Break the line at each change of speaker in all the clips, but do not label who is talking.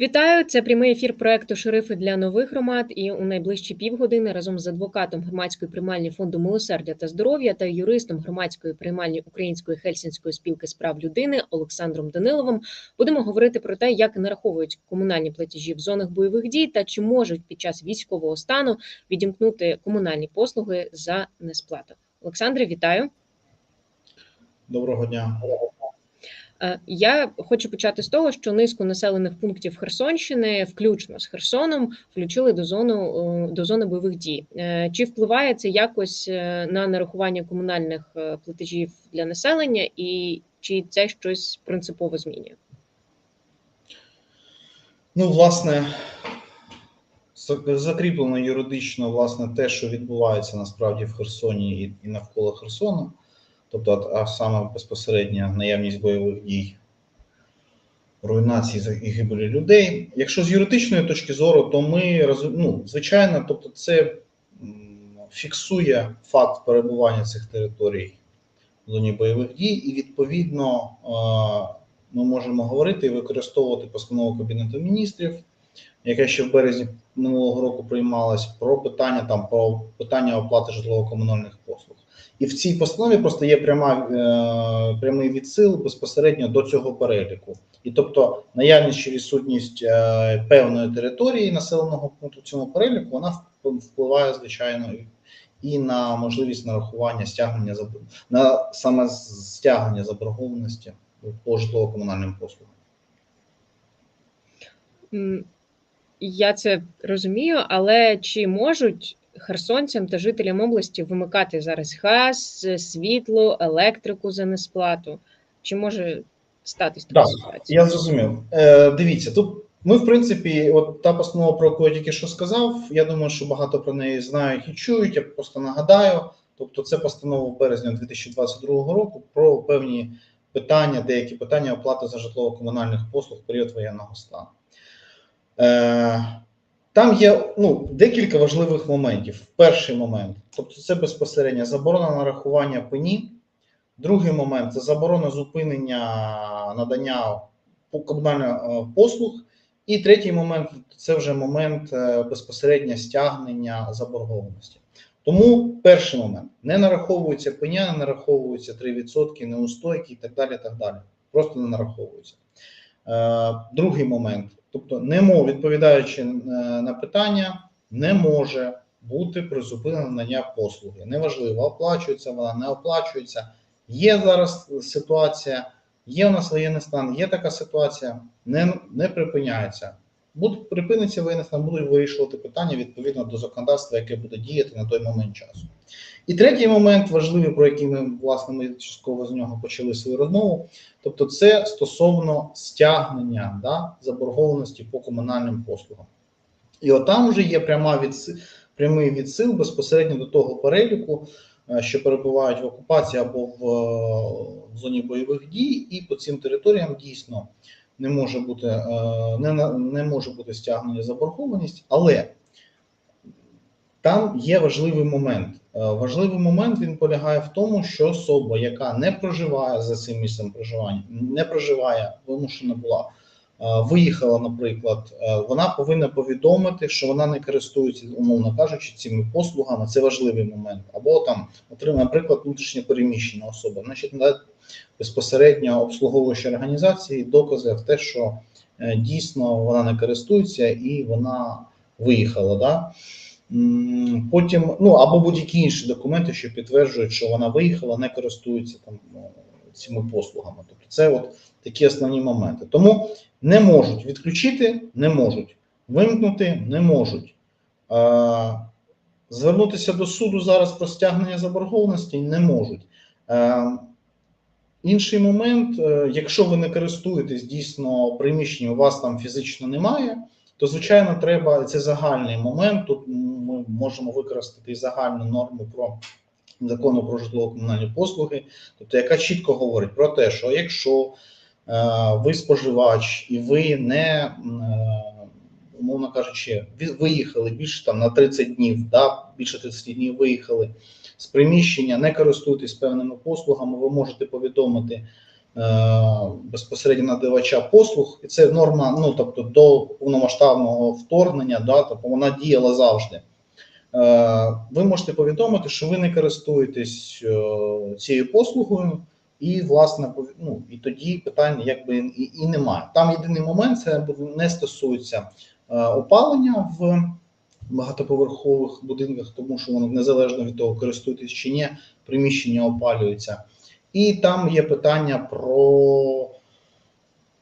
Вітаю! Це прямий ефір проекту Шерифи для нових громад. І у найближчі півгодини разом з адвокатом громадської приймальні фонду милосердя та здоров'я та юристом громадської приймальні Української Хельсінської спілки з прав людини Олександром Даниловим будемо говорити про те, як нараховують комунальні платежі в зонах бойових дій та чи можуть під час військового стану відімкнути комунальні послуги за несплату. Олександре, вітаю!
Доброго дня.
Е, Я хочу почати з того, що низку населених пунктів Херсонщини, включно з Херсоном, включили до зону е, до зони бойових дій. Е, Чи впливає це якось на нарахування комунальних платежів для населення, і чи це щось принципово змінює?
Ну, власне, закріплено юридично власне те, що відбувається насправді в Херсоні і навколо Херсону, тобто, а саме безпосередньо наявність бойових дій, руйнації і гибелі людей. Якщо з юридичної точки зору, то ми ну, звичайно, тобто, це фіксує факт перебування цих територій в зоні бойових дій, і відповідно ми можемо говорити і використовувати постанову Кабінету міністрів, яка ще в березні минулого року приймалась про питання там про питання оплати житлово-комунальних послуг. І в цій постанові просто є пряма е, прямий відсил безпосередньо до цього переліку. І тобто наявність чи відсутність е, певної території населеного пункту в цьому переліку вона впливає звичайно і- на можливість нарахування стягнення на саме стягнення заборгованості по житлово-комунальним послугам.
Я це розумію, але чи можуть херсонцям та жителям області вимикати зараз газ, світло, електрику за несплату? Чи може статись така
Так,
ситуація?
Я зрозумів. Е, дивіться, тут ми, в принципі, от та постанова, про яку я тільки що сказав, я думаю, що багато про неї знають і чують. Я просто нагадаю. Тобто, це постанова березня 2022 року про певні питання, деякі питання оплати за житлово-комунальних послуг в період воєнного стану. Е, там є ну, декілька важливих моментів. Перший момент, тобто, це безпосередньо заборона нарахування пені. Другий момент це заборона зупинення надання комунальних е, послуг. І третій момент це вже момент е, безпосередньо стягнення заборгованості. Тому перший момент не нараховується пеня, не нараховується 3%, неустойки і так далі. так далі. Просто не нараховується. Е, Другий момент, тобто, не відповідаючи е, на питання, не може бути призупинено надання послуги. Неважливо, оплачується вона, не оплачується. Є зараз ситуація, є у нас воєнний стан, є така ситуація, не, не припиняється. Буде припиниться воєнний стан, будуть вирішувати питання відповідно до законодавства, яке буде діяти на той момент часу. І третій момент важливий, про який ми власне ми частково з нього почали свою розмову. Тобто, це стосовно стягнення да, заборгованості по комунальним послугам. І от вже є пряма відси, прямий відсил безпосередньо до того переліку, е, що перебувають в окупації або в, е, в зоні бойових дій, і по цим територіям дійсно не може бути е, не, не може бути стягнення заборгованість, але там є важливий момент. Е, Важливий момент він полягає в тому, що особа, яка не проживає за цим місцем проживання, не проживає, вимушена була, е, виїхала, наприклад, е, вона повинна повідомити, що вона не користується, умовно кажучи, цими послугами. Це важливий момент. Або там отримає, наприклад, внутрішньо переміщена особа, значить, безпосередньо обслуговуючі організації докази в те, що дійсно вона не користується і вона виїхала. Да? Потім, ну або будь-які інші документи, що підтверджують, що вона виїхала, не користується там ну, цими послугами. Тобто, це от такі основні моменти. Тому не можуть відключити, не можуть вимкнути, не можуть. Е, звернутися до суду зараз про стягнення заборгованості не можуть. Е, інший момент, е, якщо ви не користуєтесь дійсно приміщенням, у вас там фізично немає то звичайно треба це загальний момент. Тут ми можемо використати загальну норму про закону про житлово-комунальні послуги, тобто яка чітко говорить про те, що якщо е, ви споживач і ви не е, умовно кажучи, виїхали більше там на 30 днів, да, більше 30 днів виїхали з приміщення, не користуєтесь певними послугами, ви можете повідомити безпосередньо надавача послуг, і це норма, ну тобто до повномасштабного вторгнення, да, тобто вона діяла завжди. Е, Ви можете повідомити, що ви не користуєтесь е, цією послугою, і власне ну, і тоді питань якби і, і немає. Там єдиний момент це не стосується е, опалення в багатоповерхових будинках, тому що воно незалежно від того, користуєтесь чи ні, приміщення опалюються. І там є питання про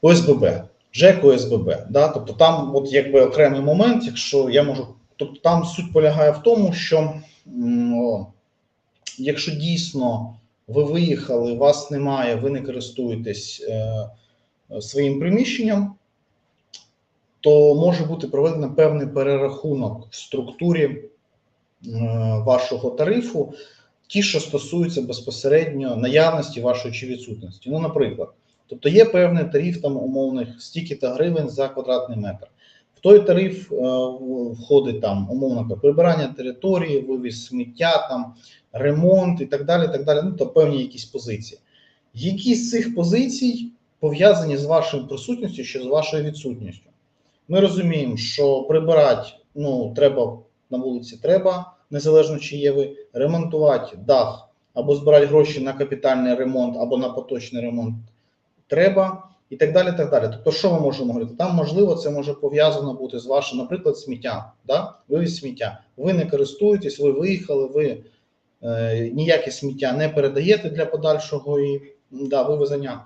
ОСББ, ЖЕК ОСББ. Да? Тобто там, от якби окремий момент, якщо я можу, тобто там суть полягає в тому, що о, якщо дійсно ви виїхали, вас немає, ви не користуєтесь е, своїм приміщенням, то може бути проведено певний перерахунок в структурі е, вашого тарифу, ті, що стосуються безпосередньо наявності вашої чи відсутності. Ну, наприклад, тобто є певний тариф там умовних стільки-то гривень за квадратний метр. В той тариф е, входить там умовно прибирання території, вивіз сміття, там ремонт і так далі. так далі. Ну, то певні якісь позиції. Які з цих позицій пов'язані з вашою присутністю чи з вашою відсутністю? Ми розуміємо, що прибирати ну, треба на вулиці, треба, незалежно чи є ви, ремонтувати дах або збирати гроші на капітальний ремонт, або на поточний ремонт треба, і так далі. так далі. Тобто, що ми можемо говорити? Там, можливо, це може пов'язано бути з вашим, наприклад, сміття. Да? Вивіз сміття. Ви не користуєтесь, ви виїхали, ви е, ніяке сміття не передаєте для подальшого і да, вивезення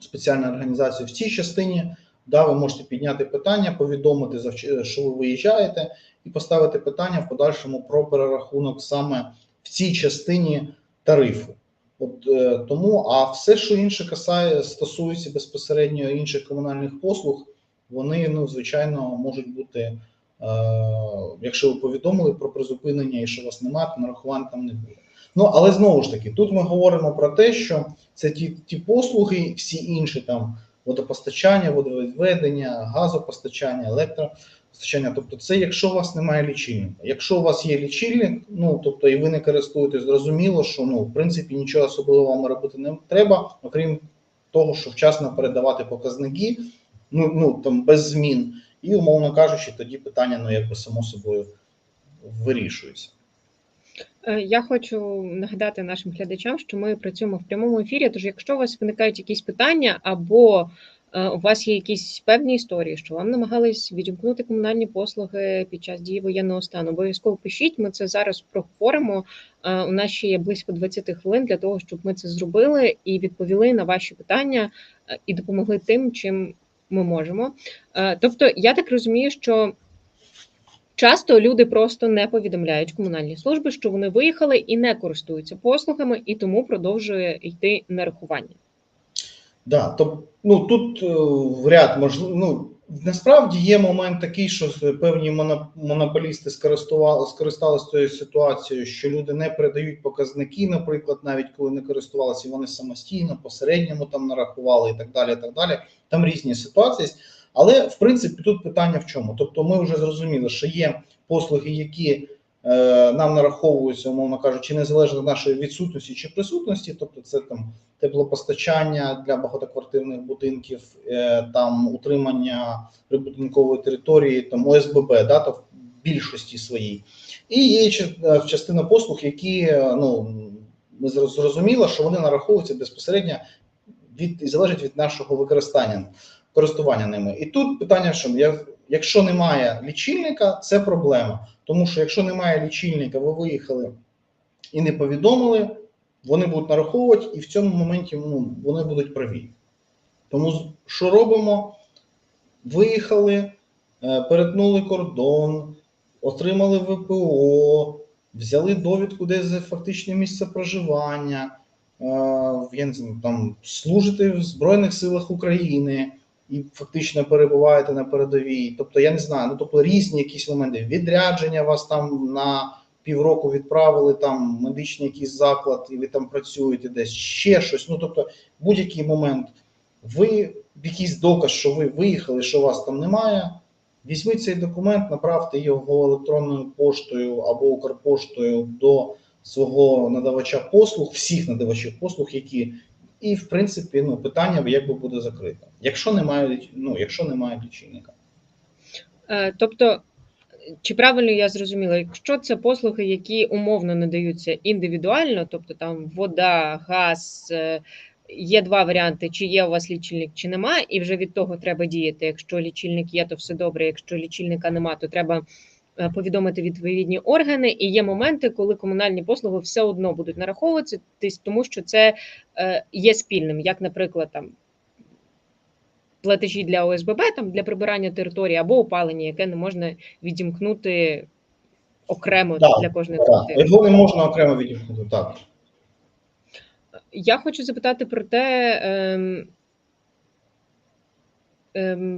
спеціальної організації в цій частині. Да, ви можете підняти питання, повідомити, що ви виїжджаєте, і поставити питання в подальшому про перерахунок саме в цій частині тарифу. От е, тому, а все, що інше касає, стосується безпосередньо інших комунальних послуг, вони ну звичайно можуть бути, е, якщо ви повідомили про призупинення і що вас немає, то нарахувань там не буде. Ну але знову ж таки, тут ми говоримо про те, що це ті, ті послуги, всі інші там водопостачання, водовідведення, газопостачання, електропостачання. Тобто, це якщо у вас немає лічильника. Якщо у вас є лічильник, ну тобто і ви не користуєтесь, зрозуміло, що ну в принципі нічого особливого вам робити не треба, окрім того, що вчасно передавати показники, ну ну там без змін, і умовно кажучи, тоді питання ну якби само собою вирішується.
Е, Я хочу нагадати нашим глядачам, що ми працюємо в прямому ефірі. Тож, якщо у вас виникають якісь питання, або е, у вас є якісь певні історії, що вам намагались відімкнути комунальні послуги під час дії воєнного стану, обов'язково пишіть. Ми це зараз проговоримо. Е, У нас ще є близько 20 хвилин для того, щоб ми це зробили і відповіли на ваші питання і допомогли тим, чим ми можемо. Тобто, я так розумію, що. Часто люди просто не повідомляють комунальні служби, що вони виїхали і не користуються послугами, і тому продовжує йти нарахування.
Да, то ну тут е, вряд можливо. Ну насправді є момент такий, що певні монополісти скористалися тою ситуацією, що люди не передають показники, наприклад, навіть коли не користувалися, вони самостійно по середньому там нарахували і так далі. і так далі. Там різні ситуації. Але в принципі тут питання в чому? Тобто, ми вже зрозуміли, що є послуги, які е, нам нараховуються, умовно кажучи, незалежно від нашої відсутності чи присутності, тобто це там теплопостачання для багатоквартирних будинків, е, там утримання прибудинкової території, там ОСББ, да, то в більшості своїй. І є е, частина послуг, які е, ну ми зро- зрозуміло, що вони нараховуються безпосередньо від і залежать від нашого використання користування ними. І тут питання, що якщо немає лічильника, це проблема. Тому що якщо немає лічильника, ви виїхали і не повідомили, вони будуть нараховувати, і в цьому моменті ну, вони будуть праві. Тому що робимо? Виїхали, е, перетнули кордон, отримали ВПО, взяли довідку, де за фактичне місце проживання, е, там служите в Збройних силах України і фактично перебуваєте на передовій. Тобто, я не знаю, ну тобто різні якісь моменти. Відрядження вас там на півроку відправили, там медичний якийсь заклад, і ви там працюєте десь ще щось. Ну тобто, будь-який момент, ви якийсь доказ, що ви виїхали, що вас там немає. Візьміть цей документ, направте його електронною поштою або Укрпоштою до свого надавача послуг, всіх надавачів послуг, які і в принципі ну питання якби буде закрите. Якщо немає ну, якщо немає лічильника.
Е, Тобто, чи правильно я зрозуміла, якщо це послуги, які умовно надаються індивідуально, тобто там вода, газ, е, є два варіанти: чи є у вас лічильник, чи нема, і вже від того треба діяти. Якщо лічильник є, то все добре. Якщо лічильника нема, то треба повідомити відповідні органи. І є моменти, коли комунальні послуги все одно будуть нараховуватися, тому що це е, є спільним, як, наприклад, там. Платежі для ОСББ там для прибирання території або опалення, яке не можна відімкнути окремо
Так,
для кожної
Так,
квартири.
його не можна окремо відімкнути. Так.
Я хочу запитати про те, ем,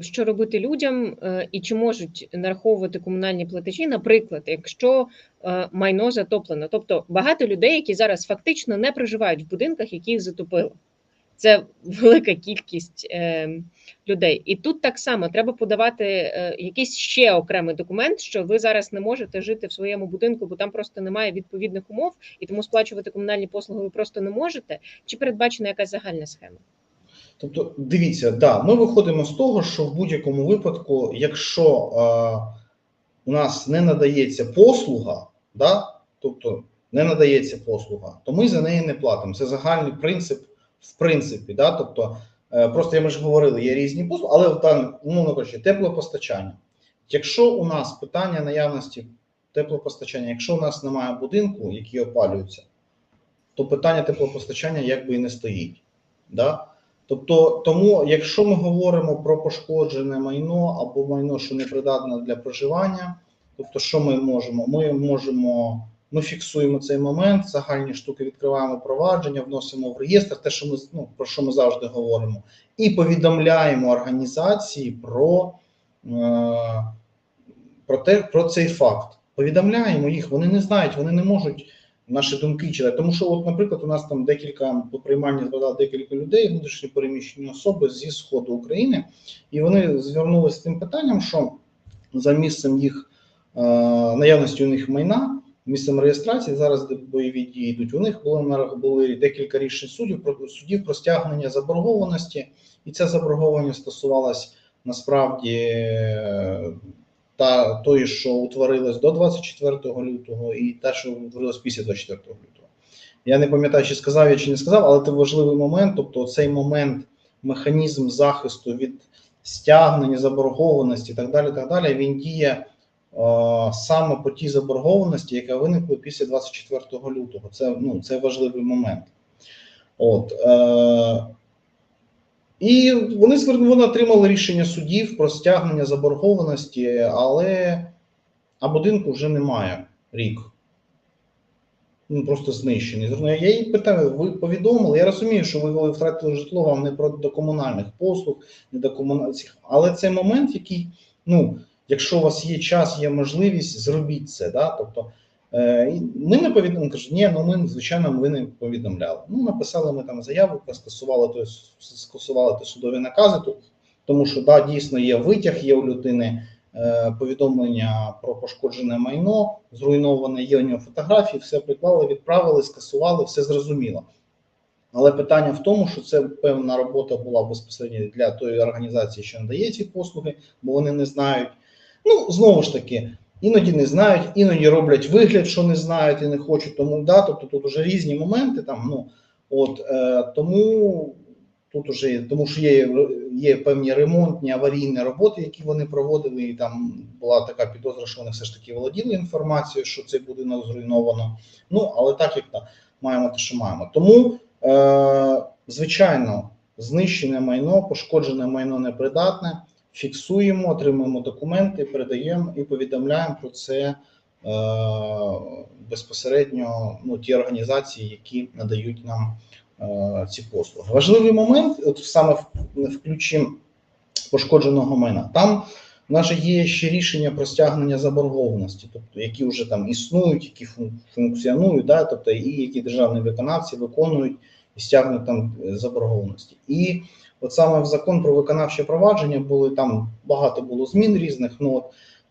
що робити людям е, і чи можуть нараховувати комунальні платежі, наприклад, якщо е, майно затоплено. Тобто багато людей, які зараз фактично не проживають в будинках, які їх затопило. Це велика кількість ем, людей. І тут так само треба подавати е, якийсь ще окремий документ, що ви зараз не можете жити в своєму будинку, бо там просто немає відповідних умов, і тому сплачувати комунальні послуги ви просто не можете. Чи передбачена якась загальна схема?
Тобто, дивіться, да, ми виходимо з того, що в будь-якому випадку, якщо е, у нас не надається послуга, да, тобто не надається послуга, то ми за неї не платимо. Це загальний принцип, в принципі, да, тобто, е, просто ми ж говорили, є різні послуги, але там, умовно кажучи, теплопостачання. Якщо у нас питання наявності теплопостачання, якщо у нас немає будинку, який опалюється, то питання теплопостачання якби і не стоїть. Да? Тобто, тому, якщо ми говоримо про пошкоджене майно або майно, що не придатне для проживання, тобто, що ми можемо? Ми можемо, ми фіксуємо цей момент, загальні штуки відкриваємо провадження, вносимо в реєстр, те, що ми ну, про що ми завжди говоримо, і повідомляємо організації про, е, про, те, про цей факт. Повідомляємо їх, вони не знають, вони не можуть наші думки читати. Тому що, от, наприклад, у нас там декілька по приймальні згадали декілька людей, внутрішньо переміщені особи зі сходу України, і вони звернулися з тим питанням, що за місцем їх е, наявності у них майна, місцем реєстрації, зараз де бойові дії йдуть. У них було були декілька рішень судів про судів про стягнення заборгованості, і ця заборгованість стосувалась насправді. Та тої, що утворилась до 24 лютого, і та, що утворилась після 24 лютого. Я не пам'ятаю, чи сказав я чи не сказав, але це важливий момент. Тобто, цей момент, механізм захисту від стягнення, заборгованості так далі, так далі, він діє саме по тій заборгованості, яка виникла після 24 лютого. Це, ну, це важливий момент. От, е, і вони вони отримали рішення судів про стягнення заборгованості, але а будинку вже немає рік. Він просто знищений. Я її питаю, ви повідомили? Я розумію, що ви коли втратили житло, вам не про до комунальних послуг, не до комунальних. Але це момент, який, ну, якщо у вас є час, є можливість, зробіть це. Да? Тобто, ми не повідомили, кажуть, ні, ну ми, звичайно, ми не повідомляли. Ну, написали ми там заяву, скасували то, скасували то судові накази, то, тому що да, дійсно є витяг, є у людини е, повідомлення про пошкоджене майно, зруйноване, є у нього фотографії, все приклали, відправили, скасували, все зрозуміло. Але питання в тому, що це певна робота була безпосередньо для тої організації, що надає ці послуги, бо вони не знають. Ну, знову ж таки, іноді не знають, іноді роблять вигляд, що не знають і не хочуть. Тому да, тобто тут вже різні моменти. Там, ну, от, е, тому тут уже тому, що є, є певні ремонтні аварійні роботи, які вони проводили, і там була така підозра, що вони все ж таки володіли інформацією, що цей будинок зруйновано. Ну, але так як так, маємо те, що маємо. Тому, е, звичайно, знищене майно, пошкоджене майно непридатне. Фіксуємо, отримуємо документи, передаємо і повідомляємо про це е, безпосередньо ну, ті організації, які надають нам е, ці послуги. Важливий момент, от саме в, в ключі пошкодженого майна. Там в нас є ще рішення про стягнення заборгованості, тобто які вже там існують, які функціонують, да, тобто і які державні виконавці виконують і стягнуть там заборгованості. І от саме в закон про виконавче провадження були там багато було змін різних. Ну от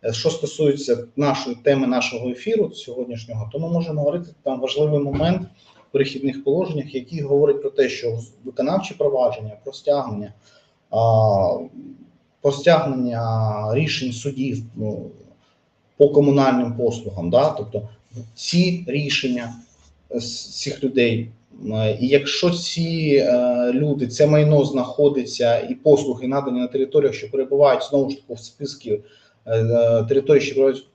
е, що стосується нашої теми нашого ефіру сьогоднішнього, то ми можемо говорити там важливий момент перехідних положеннях, які говорять про те, що виконавчі провадження про стягнення, про стягнення рішень судів ну, по комунальним послугам, да? тобто ці рішення цих людей. Е, І якщо ці е, люди, це майно знаходиться і послуги надані на територіях, що перебувають знову ж таки в списку е, територій, що перебувають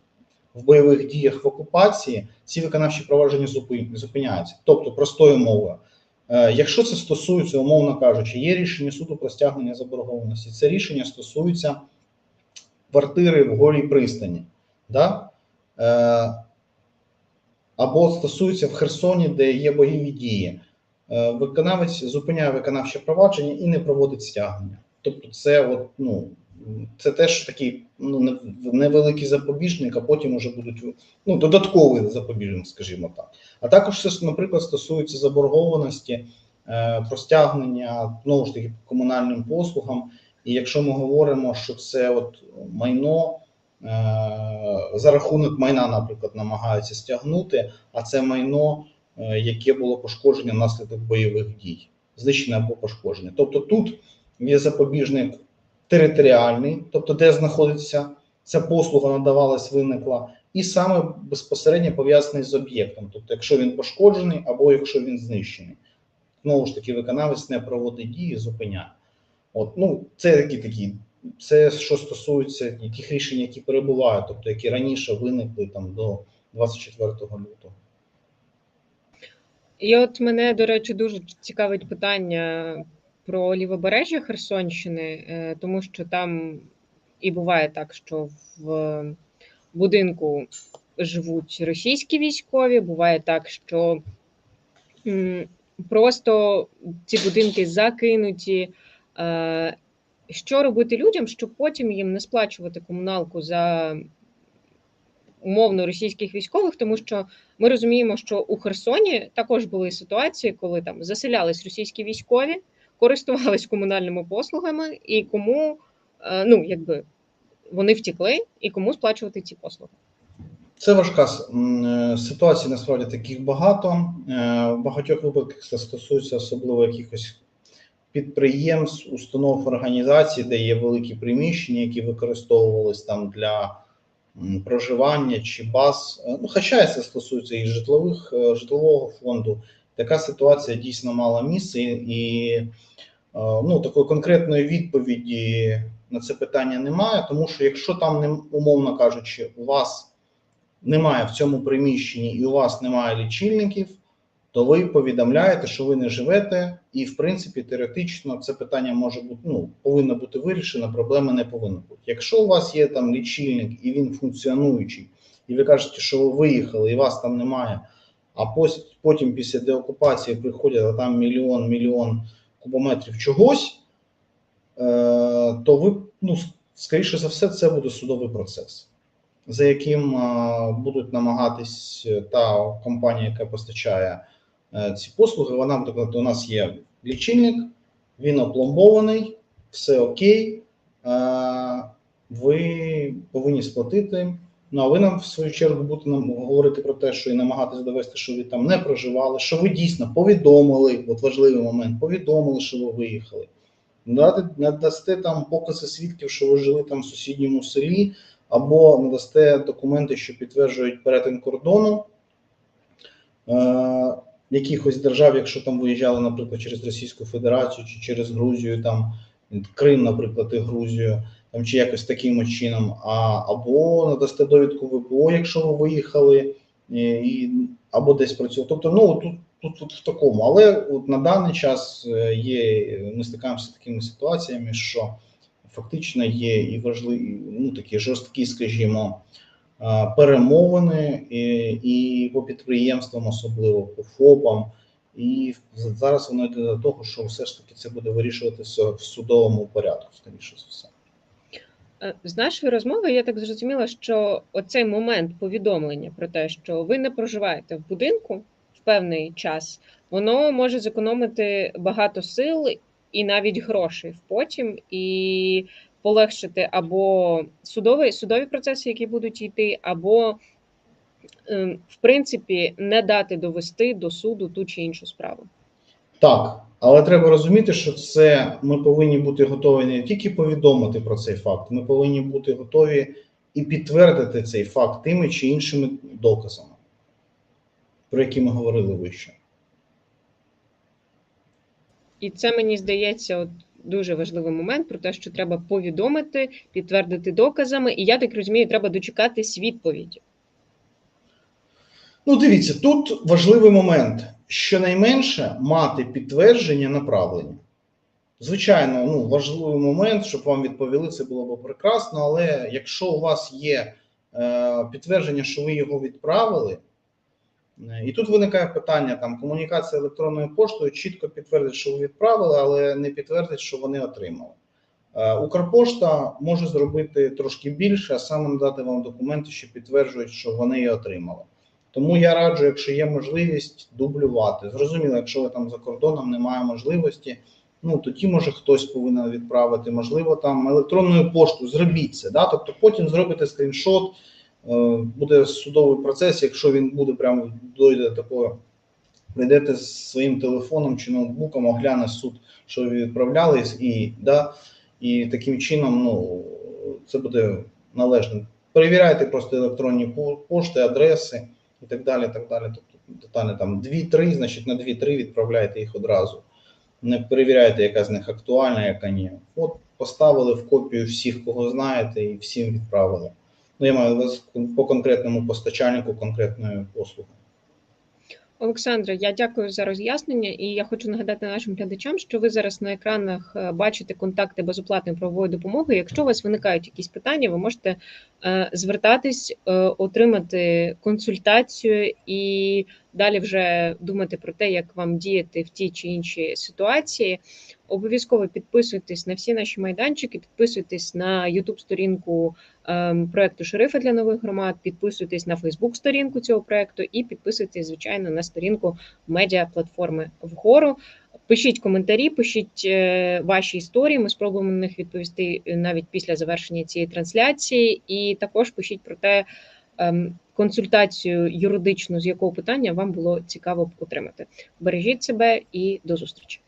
в бойових діях в окупації, ці виконавчі провадження зупин- зупиняються. Тобто, простою мовою, якщо це стосується, умовно кажучи, є рішення суду про стягнення заборгованості, це рішення стосується квартири в голій пристані. Да? Або стосується в Херсоні, де є бойові дії. Е, Виконавець зупиняє виконавче провадження і не проводить стягнення. Тобто, це от, ну, це теж такий ну, невеликий запобіжник, а потім вже будуть ну, додатковий запобіжник, скажімо так. А також це, наприклад, стосується заборгованості е, про стягнення знову ж таки комунальним послугам. І якщо ми говоримо, що це от майно за рахунок майна, наприклад, намагаються стягнути, а це майно, е, яке було пошкодження внаслідок бойових дій, знищене або пошкодження. Тобто тут є запобіжник територіальний, тобто де знаходиться ця послуга, надавалась, виникла, і саме безпосередньо пов'язаний з об'єктом, тобто, якщо він пошкоджений або якщо він знищений. Знову ж таки, виконавець не проводить дії, зупиняє. От, ну, це такі такі. Це що стосується тих рішень, які перебувають, тобто які раніше виникли там до 24 лютого.
І от мене, до речі, дуже цікавить питання про лівобережжя Херсонщини, е, тому що там і буває так, що в будинку живуть російські військові, буває так, що просто ці будинки закинуті. Що робити людям, щоб потім їм не сплачувати комуналку за умовно російських військових, тому що ми розуміємо, що у Херсоні також були ситуації, коли там заселялись російські військові, користувались комунальними послугами, і кому е, ну якби вони втікли, і кому сплачувати ці послуги.
Це важка е, ситуація, насправді таких багато. Е, В багатьох випадках це стосується особливо якихось підприємств, установ, організацій, де є великі приміщення, які використовувались там для проживання чи баз. Е, Ну, хоча це стосується і житлових е, житлового фонду. Така ситуація дійсно мала місце, і, і е, ну, такої конкретної відповіді на це питання немає, тому що якщо там не умовно кажучи, у вас немає в цьому приміщенні і у вас немає лічильників, то ви повідомляєте, що ви не живете, і в принципі теоретично це питання може бути ну повинно бути вирішено. Проблеми не повинно бути. Якщо у вас є там лічильник і він функціонуючий, і ви кажете, що ви виїхали, і вас там немає. А потім після деокупації приходять а там мільйон мільйон кубометрів чогось, е, то ви ну скоріше за все, це буде судовий процес за яким будуть намагатись е, та компанія, яка постачає ці послуги, вона, наприклад, у нас є лічильник, він опломбований, все окей, е, ви повинні сплатити. Ну а ви нам в свою чергу будете нам говорити про те, що і намагатись довести, що ви там не проживали, що ви дійсно повідомили, от важливий момент, повідомили, що ви виїхали. Надасте там покази свідків, що ви жили там в сусідньому селі, або надасте документи, що підтверджують перетин кордону е, якихось держав, якщо там виїжджали, наприклад, через Російську Федерацію чи через Грузію, там Крим, наприклад, і Грузію, там чи якось таким чином, а або надасте довідку ВПО, якщо ви виїхали, і, або десь працювали. Тобто, ну тут. Тут, тут в такому, але от на даний час е, є. Ми стикаємося з такими ситуаціями, що фактично є і важливі, ну такі жорсткі, скажімо, перемовини і, по підприємствам, особливо по ФОПам. І зараз воно йде до того, що все ж таки це буде вирішуватися в судовому порядку, скоріше за все.
Е, З нашої розмови я так зрозуміла, що оцей момент повідомлення про те, що ви не проживаєте в будинку в певний час, воно може зекономити багато сил і навіть грошей потім, і полегшити або судові, судові процеси, які будуть йти, або е, в принципі не дати довести до суду ту чи іншу справу.
Так, але треба розуміти, що це ми повинні бути готові не тільки повідомити про цей факт, ми повинні бути готові і підтвердити цей факт тими чи іншими доказами, про які ми говорили вище.
І це мені здається, от дуже важливий момент про те, що треба повідомити, підтвердити доказами, і я так розумію, треба дочекатись відповіді.
Ну, дивіться, тут важливий момент. Щонайменше мати підтвердження направлення. Звичайно, ну, важливий момент, щоб вам відповіли, це було б прекрасно, але якщо у вас є е, підтвердження, що ви його відправили, і тут виникає питання: там комунікація електронною поштою чітко підтвердить, що ви відправили, але не підтвердить, що вони отримали. Е, Укрпошта може зробити трошки більше, а саме надати вам документи, що підтверджують, що вони її отримали. Тому я раджу, якщо є можливість, дублювати. Зрозуміло, якщо ви там за кордоном немає можливості, ну тоді може хтось повинен відправити, можливо, там електронною поштою зробіть це. Да? Тобто потім зробите скріншот, буде судовий процес, якщо він буде прямо дойде до такого, прийдете з своїм телефоном чи ноутбуком, огляне суд, що ви відправляли, і, да, і таким чином ну, це буде належно. Перевіряйте просто електронні пошти, адреси і так далі. так далі. Тобто деталі там 2-3, значить на 2-3 відправляйте їх одразу. Не перевіряйте, яка з них актуальна, яка ні. От поставили в копію всіх, кого знаєте, і всім відправили. Ну, я маю вас по конкретному постачальнику конкретної послуги.
Олександре, я дякую за роз'яснення, і я хочу нагадати нашим глядачам, що ви зараз на екранах е, бачите контакти безоплатної правової допомоги. Якщо у вас виникають якісь питання, ви можете е, звертатись, е, отримати консультацію і далі вже думати про те, як вам діяти в тій чи іншій ситуації. Обов'язково підписуйтесь на всі наші майданчики, підписуйтесь на youtube сторінку ем, проекту Шерифи для нових громад, підписуйтесь на Фейсбук сторінку цього проекту і підписуйтесь, звичайно, на сторінку медіа платформи вгору. Пишіть коментарі, пишіть е, ваші історії. Ми спробуємо на них відповісти навіть після завершення цієї трансляції. І також пишіть про те, ем, консультацію юридичну, з якого питання вам було цікаво б отримати. Бережіть себе і до зустрічі.